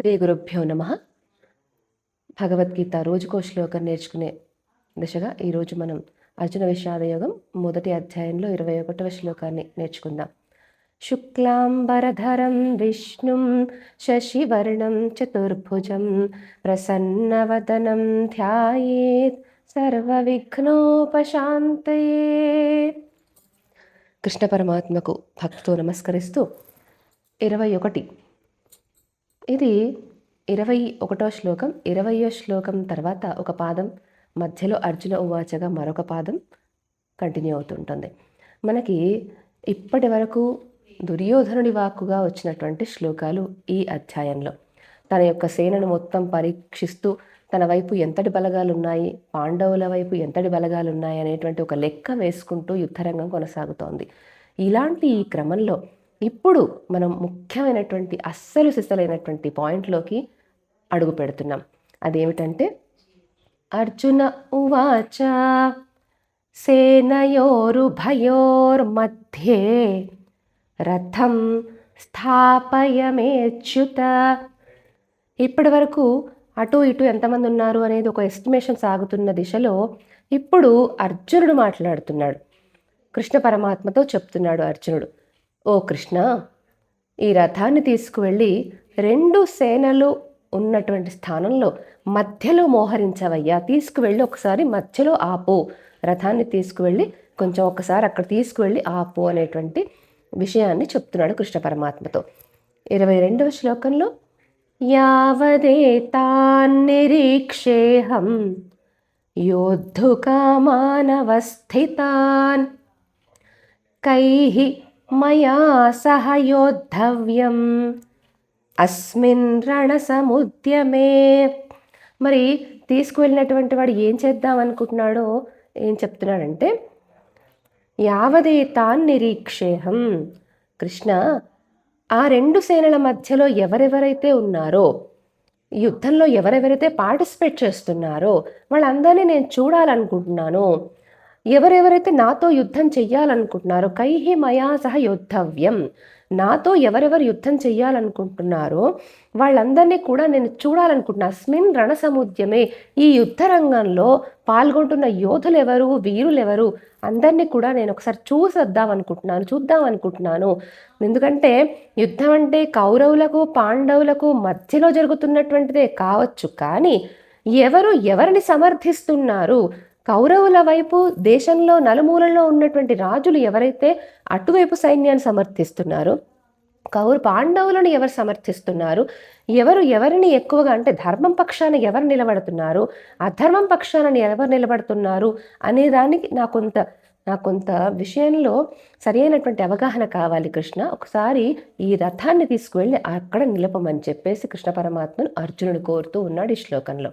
శ్రీ గురుభ్యో నమ. భగవద్గీత రోజుకో శ్లోకం నేర్చుకునే దిశగా ఈరోజు మనం అర్జున విషాదయోగం మొదటి అధ్యాయంలో ఇరవై ఒకటవ శ్లోకాన్ని నేర్చుకుందాం. శుక్లాంబరధరం విష్ణుం శశివర్ణం చతుర్భుజం ప్రసన్నవదనం ధ్యాయేత్ సర్వవిఘ్నోపశాంతయే కృష్ణ పరమాత్మకు భక్తితో నమస్కరిస్తూ ఇరవై ఒకటి ఇది ఇరవై ఒకటో శ్లోకం. ఇరవయో శ్లోకం తర్వాత ఒక పాదం మధ్యలో అర్జున ఉవాచగా మరొక పాదం కంటిన్యూ అవుతుంటుంది. మనకి ఇప్పటి వరకు దుర్యోధనుడి వాక్కుగా వచ్చినటువంటి శ్లోకాలు ఈ అధ్యాయంలో. తన యొక్క సేనను మొత్తం పరీక్షిస్తూ తన వైపు ఎంతటి బలగాలు ఉన్నాయి పాండవుల వైపు ఎంతటి బలగాలు ఉన్నాయి అనేటువంటి ఒక లెక్క వేసుకుంటూ యుద్ధరంగం కొనసాగుతోంది. ఇలాంటి ఈ క్రమంలో ఇప్పుడు మనం ముఖ్యమైనటువంటి అస్సలు సిసలైనటువంటి పాయింట్లోకి అడుగు పెడుతున్నాం. అదేమిటంటే అర్జున ఉవాచ సేనయోరు సేనయోరుభయోర్మధ్యే రథం స్థాపయమేచ్యుత ఇప్పటి వరకు అటు ఇటు ఎంతమంది ఉన్నారు అనేది ఒక ఎస్టిమేషన్ సాగుతున్న దిశలో ఇప్పుడు అర్జునుడు మాట్లాడుతున్నాడు. కృష్ణ పరమాత్మతో చెప్తున్నాడు అర్జునుడు. ఓ కృష్ణ ఈ రథాన్ని తీసుకువెళ్ళి రెండు సేనలు ఉన్నటువంటి స్థానంలో మధ్యలో మోహరించవయ్యా. తీసుకువెళ్ళి ఒకసారి మధ్యలో ఆపు. రథాన్ని తీసుకువెళ్ళి కొంచెం ఒకసారి అక్కడ తీసుకువెళ్ళి ఆపు అనేటువంటి విషయాన్ని చెప్తున్నాడు కృష్ణ పరమాత్మతో. ఇరవై రెండవ శ్లోకంలో యావదేతాన్నిరీక్షేహం యోద్ధుకామానవస్థితాన్ కైః మయా సహ యోద్ధవ్యం అస్మిన్ రణసముద్యమే మరి తీసుకువెళ్ళినటువంటి వాడు ఏం చేద్దాం అనుకుంటున్నాడో ఏం చెప్తున్నాడంటే యావదేతాన్ నిరీక్షేహం. కృష్ణ ఆ రెండు సేనల మధ్యలో ఎవరెవరైతే ఉన్నారో యుద్ధంలో ఎవరెవరైతే పార్టిసిపేట్ చేస్తున్నారో వాళ్ళందరినీ నేను చూడాలనుకుంటున్నాను. ఎవరెవరైతే నాతో యుద్ధం చెయ్యాలనుకుంటున్నారో కైహి మయా సహ యోద్ధవ్యం. నాతో ఎవరెవరు యుద్ధం చెయ్యాలనుకుంటున్నారో వాళ్ళందరినీ కూడా నేను చూడాలనుకుంటున్నా. అస్మిన్ రణసముద్యమే ఈ యుద్ధ రంగంలో పాల్గొంటున్న యోధులు ఎవరు వీరులు ఎవరు అందరినీ కూడా నేను ఒకసారి చూసొద్దాం అనుకుంటున్నాను చూద్దాం అనుకుంటున్నాను ఎందుకంటే యుద్ధం అంటే కౌరవులకు పాండవులకు మధ్యలో జరుగుతున్నటువంటిదే కావచ్చు. కానీ ఎవరు ఎవరిని సమర్థిస్తున్నారు? కౌరవుల వైపు దేశంలో నలుమూలలో ఉన్నటువంటి రాజులు ఎవరైతే అటువైపు సైన్యాన్ని సమర్థిస్తున్నారో కౌరు పాండవులను ఎవరు సమర్థిస్తున్నారు ఎవరు ఎవరిని ఎక్కువగా అంటే ధర్మం పక్షాన ఎవరు నిలబడుతున్నారు అధర్మం పక్షాన ఎవరు నిలబడుతున్నారు అనే దానికి నాకు కొంత నాకు కొంత విషయంలో సరైనటువంటి అవగాహన కావాలి కృష్ణ. ఒకసారి ఈ రథాన్ని తీసుకువెళ్ళి అక్కడ నిలపమని చెప్పేసి కృష్ణ పరమాత్మను అర్జునుడు కోరుతూ ఉన్నాడు ఈ శ్లోకంలో.